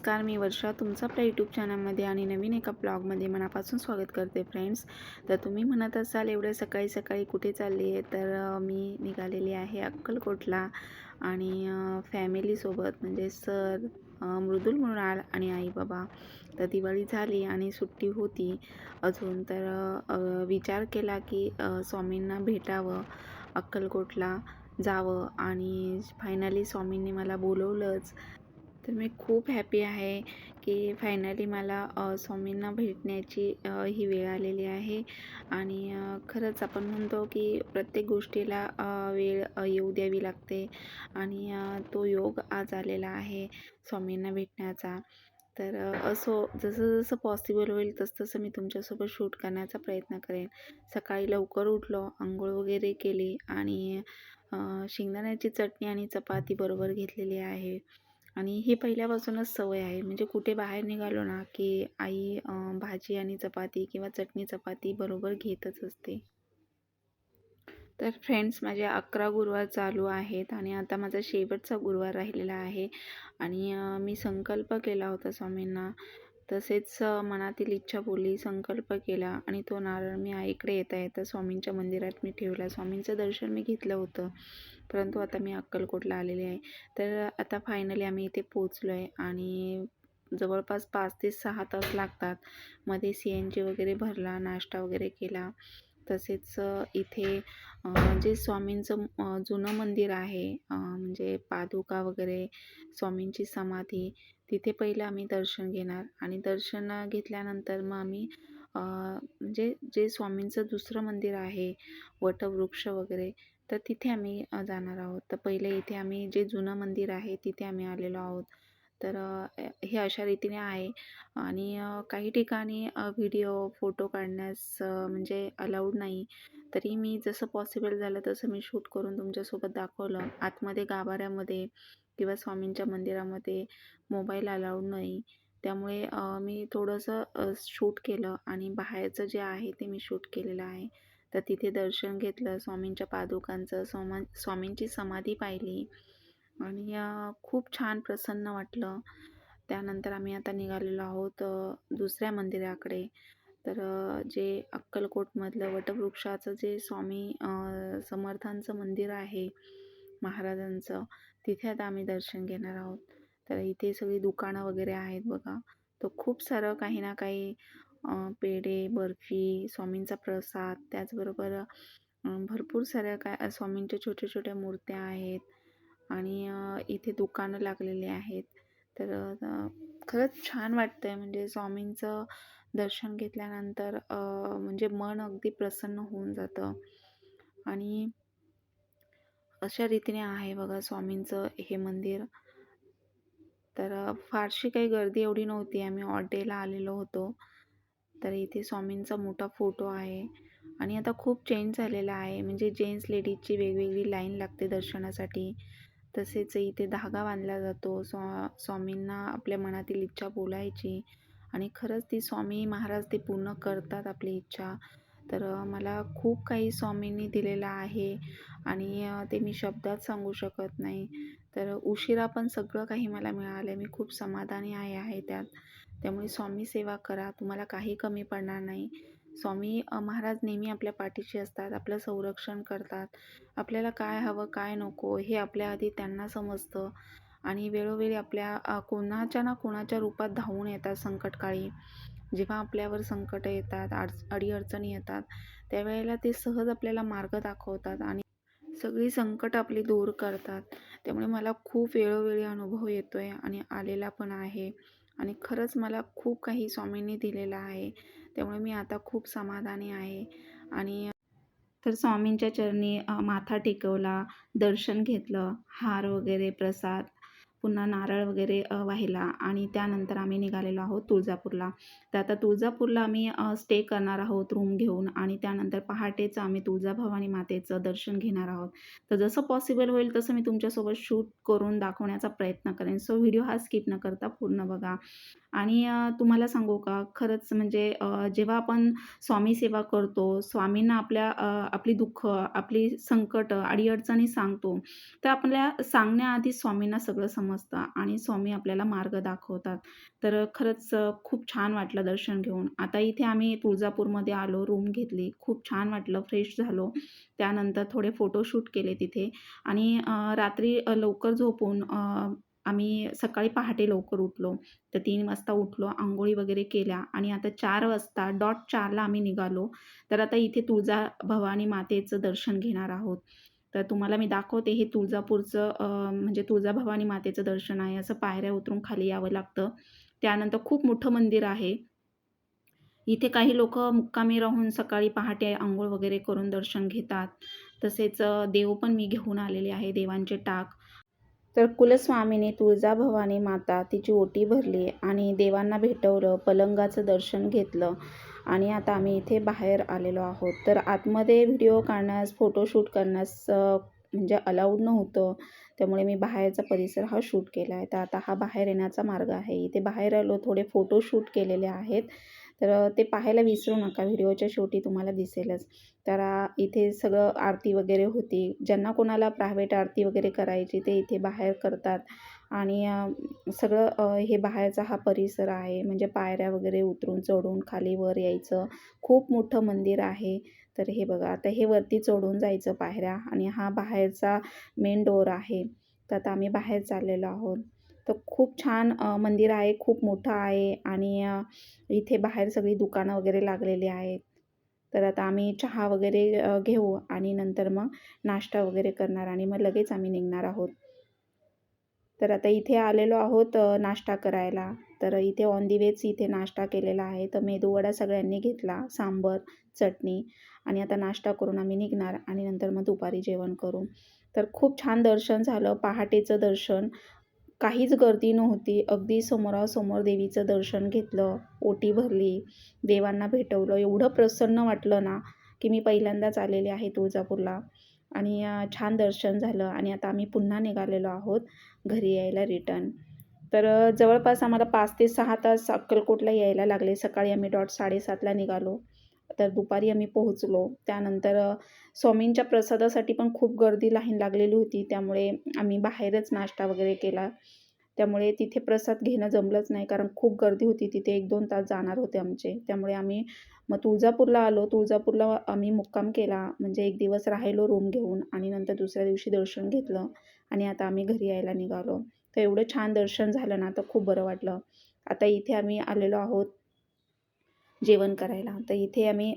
नमस्कार मी वर्षा तुमचं आपल्या यूट्यूब चॅनलमध्ये आणि नवीन एका ब्लॉगमध्ये मनापासून स्वागत करते फ्रेंड्स तर तुम्ही म्हणत असाल एवढे सकाळी सकाळी कुठे चालली आहे? तर मी निघालेली आहे अक्कलकोटला आणि फॅमिलीसोबत म्हणजे सर मृदुल मृणाल आणि आई बाबा तर दिवाळी झाली आणि सुट्टी होती अजून. तर विचार केला की स्वामींना भेटावं अक्कलकोटला जावं आणि फायनली स्वामींनी मला बोलवलंच. तर मी खूप हॅपी आहे की फायनली मला स्वामींना भेटण्याची ही वेळ आलेली आहे. आणि खरंच आपण म्हणतो की प्रत्येक गोष्टीला वेळ येऊ द्यावी लागते. आणि तो योग आज आलेला आहे स्वामींना भेटण्याचा. तर असो जसं जसं पॉसिबल होईल तसं तसं मी तुमच्यासोबत शूट करण्याचा प्रयत्न करेन. सकाळी लवकर उठलो आंघोळ वगैरे केली आणि शेंगदाण्याची चटणी आणि चपाती बरोबर घेतलेली आहे. आणि ही पहिल्यापासूनच सवय आहे. म्हणजे कुठे बाहेर निघालो ना की आई भाजी आणि चपाती किंवा चटणी चपाती बरोबर घेतच असते. तर फ्रेंड्स माझे अकरा गुरुवार चालू आहेत आणि आता माझा शेवटचा गुरुवार राहिलेला आहे. आणि मी संकल्प केला होता स्वामींना तसेच मनातील इच्छा बोलली संकल्प केला आणि तो नारळ मी आईकडे येता येता स्वामींच्या मंदिरात मी ठेवला. स्वामींचं दर्शन मी घेतलं होतं परंतु आता मी अक्कलकोटला आलेले आहे. तर आता फायनली आम्ही इथे पोचलो आहे आणि जवळपास पाच ते सहा तास लागतात. मध्ये सी एन जी वगैरे भरला नाश्ता वगैरे केला. तसेच इथे जे स्वामींचं जुनं मंदिर आहे म्हणजे पादुका वगैरे स्वामींची समाधी तिथे पहिलं आम्ही दर्शन घेणार. आणि दर्शन घेतल्यानंतर मग आम्ही म्हणजे जे स्वामींचं दुसरं मंदिर आहे वटवृक्ष वगैरे तर तिथे आम्ही जाणार आहोत. तर पहिले इथे आम्ही जे जुनं मंदिर आहे तिथे आम्ही आलेलो आहोत. तर हे अशा रीतीने आहे. आणि काही ठिकाणी व्हिडिओ फोटो काढण्यास म्हणजे अलाउड नाही. तरी मी जसं पॉसिबल झालं तसं मी शूट करून तुमच्यासोबत दाखवलं. आतमध्ये गाभाऱ्यामध्ये किंवा स्वामींच्या मंदिरामध्ये मोबाईल अलाउड नाही. त्यामुळे मी थोडंसं शूट केलं आणि बाहेरचं जे आहे ते मी शूट केलेलं आहे. तर तिथे दर्शन घेतलं स्वामींच्या पादुकांचं स्वामा स्वामींची समाधी पाहिली. आणि खूप छान प्रसन्न वाटलं. त्यानंतर आम्ही आता निघालेलो आहोत दुसऱ्या मंदिराकडे. तर जे अक्कलकोटमधलं वटवृक्षाचं जे स्वामी समर्थांचं मंदिर आहे महाराजांचं तिथे आता आम्ही दर्शन घेणार आहोत. तर इथे सगळी दुकानं वगैरे आहेत बघा. तर खूप सारं काही ना काही पेढे बर्फी स्वामींचा प्रसाद त्याचबरोबर भरपूर साऱ्या काय स्वामींच्या छोट्या छोट्या मूर्त्या आहेत. आणि इथे दुकानं लागलेली आहेत. तर खरंच छान वाटतं आहे म्हणजे स्वामींचं दर्शन घेतल्यानंतर म्हणजे मन अगदी प्रसन्न होऊन जातं. आणि अशा रीतीने आहे बघा स्वामींचं हे मंदिर. तर फारशी काही गर्दी एवढी नव्हती. आम्ही ऑड डेला आलेलो होतो. तर इथे स्वामींचा मोठा फोटो आहे. आणि आता खूप चेंज झालेला आहे. म्हणजे जेंट्स लेडीजची वेगवेगळी लाईन लागते दर्शनासाठी. तसेच इथे धागा बांधला जातो. स्वा स्वामींना आपल्या मनातील इच्छा बोलायची आणि खरंच ती स्वामी महाराज ते पूर्ण करतात आपली इच्छा. तर मला खूप काही स्वामींनी दिलेलं आहे आणि ते मी शब्दात सांगू शकत नाही. तर उशिरा पण सगळं काही मला मिळालं आहे मी खूप समाधानी आहे आहे त्यात. त्यामुळे स्वामी सेवा करा. तुम्हाला काही कमी पडणार नाही. स्वामी महाराज नेहमी आपल्या पाठीशी असतात आपलं संरक्षण करतात. आपल्याला काय हवं काय नको हे आपल्या आधी त्यांना समजतं. आणि वेळोवेळी आपल्या कोणाच्या ना कोणाच्या रूपात धावून येतात संकटकाळी. जेव्हा आपल्यावर संकट येतात अड अडीअडचणी येतात त्यावेळेला ते सहज आपल्याला मार्ग दाखवतात आणि सगळी संकट आपली दूर करतात. त्यामुळे मला खूप वेळोवेळी अनुभव येतो आहे आणि आलेला पण आहे. आणि खरंच मला खूप काही स्वामींनी दिलेलं आहे. त्यामुळे मी आता खूप समाधानी आहे. आणि तर स्वामींच्या चरणी माथा टेकवला दर्शन घेतलं हार वगैरे प्रसाद पुन्हा नारळ वगैरे वाहिला आणि त्यानंतर आम्ही निघालेलो आहोत तुळजापूरला. तर आता तुळजापूरला आम्ही स्टे करणार आहोत रूम घेऊन आणि त्यानंतर पहाटेचं आम्ही तुळजाभवानी मातेचं दर्शन घेणार आहोत. तर जसं पॉसिबल होईल तसं मी तुमच्यासोबत शूट करून दाखवण्याचा प्रयत्न करेन. सो व्हिडिओ हा स्किप न करता पूर्ण बघा. आणि तुम्हाला सांगू का खरंच म्हणजे जेव्हा आपण स्वामी सेवा करतो स्वामींना आपल्या आपली दुःख आपली संकट अडीअडचणी सांगतो तर आपल्या सांगण्याआधी स्वामींना सगळं समजतं. समजतं आणि स्वामी आपल्याला मार्ग दाखवतात. तर खरंच खूप छान वाटलं दर्शन घेऊन. आता इथे आम्ही तुळजापूरमध्ये आलो रूम घेतली. खूप छान वाटलं फ्रेश झालो. त्यानंतर थोडे फोटोशूट केले तिथे. आणि रात्री लवकर झोपून आम्ही सकाळी पहाटे लवकर उठलो. तर तीन वाजता उठलो आंघोळी वगैरे केल्या आणि आता चार वाजता डॉट चारला आम्ही निघालो. तर आता इथे तुळजा भवानी मातेचं दर्शन घेणार आहोत. तर तुम्हाला मी दाखवते हे तुळजापूरचं म्हणजे तुळजाभवानी मातेचं दर्शन आहे. असं पायऱ्या उतरून खाली यावं लागतं. त्यानंतर खूप मोठं मंदिर आहे. इथे काही लोक मुक्कामी राहून सकाळी पहाटे आंघोळ वगैरे करून दर्शन घेतात. तसेच देव पण मी घेऊन आलेले आहे देवांचे टाक. तर कुलस्वामीने तुळजाभवानी माता तिची ओटी भरली आणि देवांना भेटवलं पलंगाचं दर्शन घेतलं. आणि आता आम्ही इथे बाहेर आलेलो आहोत. तर आतमध्ये व्हिडिओ काढण्यास फोटोशूट करण्यास म्हणजे अलाउड नव्हतं. त्यामुळे मी बाहेरचा परिसर हा शूट केला आहे तर आता हा बाहेर येण्याचा मार्ग आहे. इथे बाहेर आलो थोडे फोटोशूट केलेले आहेत. तर ते पाहायला विसरू नका. व्हिडिओच्या शेवटी तुम्हाला दिसेलच. तर इथे सगळं आरती वगैरे होती. ज्यांना कोणाला प्रायव्हेट आरती वगैरे करायची ते इथे बाहेर करतात. आणि सगळं हे बाहेरचा हा परिसर आहे. म्हणजे पायऱ्या वगैरे उतरून चढून खाली वर यायचं. खूप मोठं मंदिर आहे. तर हे बघा. आता हे वरती चढून जायचं पायऱ्या. आणि हा बाहेरचा मेन डोर आहे. तर आता आम्ही बाहेर चाललेलो आहोत. तर खूप छान मंदिर आहे खूप मोठं आहे आणि इथे बाहेर सगळी दुकानं वगैरे लागलेली आहेत. तर आता आम्ही चहा वगैरे घेऊ आणि नंतर मग नाश्ता वगैरे करणार आणि मग लगेच आम्ही निघणार आहोत. तर आता इथे आलेलो आहोत नाश्ता करायला. तर इथे ऑन दी वेच इथे नाश्ता केलेला आहे. तर मेदूवडा सगळ्यांनी घेतला सांबर चटणी आणि आता नाश्ता करून आम्ही निघणार आणि नंतर मग दुपारी जेवण करू. तर खूप छान दर्शन झालं पहाटेचं दर्शन. काहीच गर्दी नव्हती. अगदी समोरासमोर देवीचं दर्शन घेतलं ओटी भरली देवांना भेटवलं. एवढं प्रसन्न वाटलं ना की मी पहिल्यांदाच आलेले आहे तुळजापूरला. आणि छान दर्शन झालं आणि आता आम्ही पुन्हा निघालेलो आहोत घरी यायला रिटर्न. तर जवळपास आम्हाला पाच ते सहा तास अक्कलकोटला यायला लागले. सकाळी आम्ही डॉट साडेसातला निघालो. तर दुपारी आम्ही पोहोचलो. त्यानंतर स्वामींच्या प्रसादासाठी पण खूप गर्दी लाईन लागलेली होती. त्यामुळे आम्ही बाहेरच नाश्ता वगैरे केला. त्यामुळे तिथे प्रसाद घेणं जमलंच नाही कारण खूप गर्दी होती. तिथे एक दोन तास जाणार होते आमचे. त्यामुळे आम्ही मग तुळजापूरला आलो. तुळजापूरला आम्ही मुक्काम केला. म्हणजे एक दिवस राहिलो रूम घेऊन आणि नंतर दुसऱ्या दिवशी दर्शन घेतलं आणि आता आम्ही घरी यायला निघालो. तर एवढं छान दर्शन झालं ना तर खूप बरं वाटलं. आता इथे आम्ही आलेलो आहोत. जेवण करायला. तर इथे आम्ही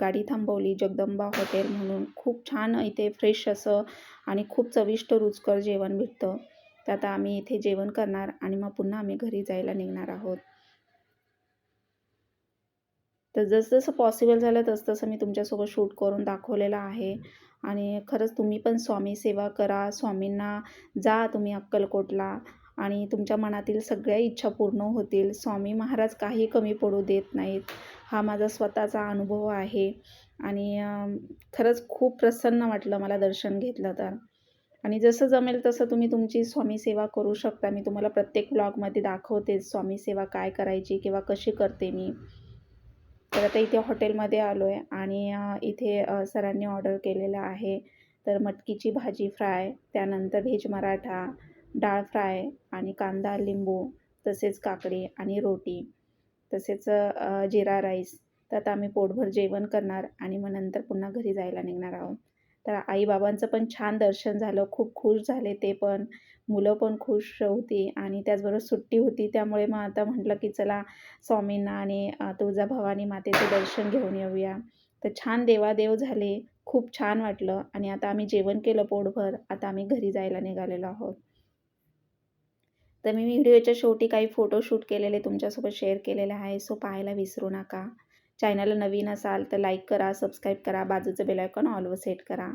गाडी थांबवली जगदंबा हॉटेल म्हणून. खूप छान इथे फ्रेश असं आणि खूप चविष्ट रुचकर जेवण भेटतं. तर आता आम्ही इथे जेवण करणार आणि मग पुन्हा आम्ही घरी जायला निघणार आहोत. तर जसजसं पॉसिबल झालं तसतसं मी तुमच्यासोबत शूट करून दाखवलेलं आहे. आणि खरंच तुम्ही पण स्वामी सेवा करा. स्वामींना जा तुम्ही अक्कलकोटला. आणि तुमच्या मनातील सगळ्या इच्छा पूर्ण होतील. स्वामी महाराज काही कमी पडू देत नाहीत. हा माझा स्वतःचा अनुभव आहे. आणि खरंच खूप प्रसन्न वाटलं मला दर्शन घेतलं तर. आणि जसं जमेल तसं तुम्ही तुमची स्वामी सेवा करू शकता. मी तुम्हाला प्रत्येक ब्लॉगमध्ये दाखवते स्वामी सेवा काय करायची किंवा कशी करते मी. तर आता इथे हॉटेलमध्ये आलो आहे आणि इथे सरांनी ऑर्डर केलेलं आहे. तर मटकीची भाजी फ्राय त्यानंतर व्हेज मराठा डाळ फ्राय आणि कांदा लिंबू तसेच काकडी आणि रोटी तसेच जिरा राईस. तर आता आम्ही पोटभर जेवण करणार आणि मग नंतर पुन्हा घरी जायला निघणार आहोत. तर आईबाबांचं पण छान दर्शन झालं. खूप खुश झाले ते पण. मुलं पण खुश होती आणि त्याचबरोबर सुट्टी होती. त्यामुळे मग आता म्हटलं की चला स्वामींना आणि तुळजाभवानी मातेचं दर्शन घेऊन येऊया. तर छान देवादेव झाले. खूप छान वाटलं आणि आता आम्ही जेवण केलं पोटभर. आता आम्ही घरी जायला निघालेलो आहोत. तर मी व्हिडिओच्या शेवटी काही फोटोशूट केलेले तुमच्यासोबत शेअर केलेले आहे सो पाहायला विसरू नका. चॅनलला नवीन असाल तर लाईक करा सबस्क्राईब करा बाजूचं बेल आयकॉन ऑलवर सेट करा.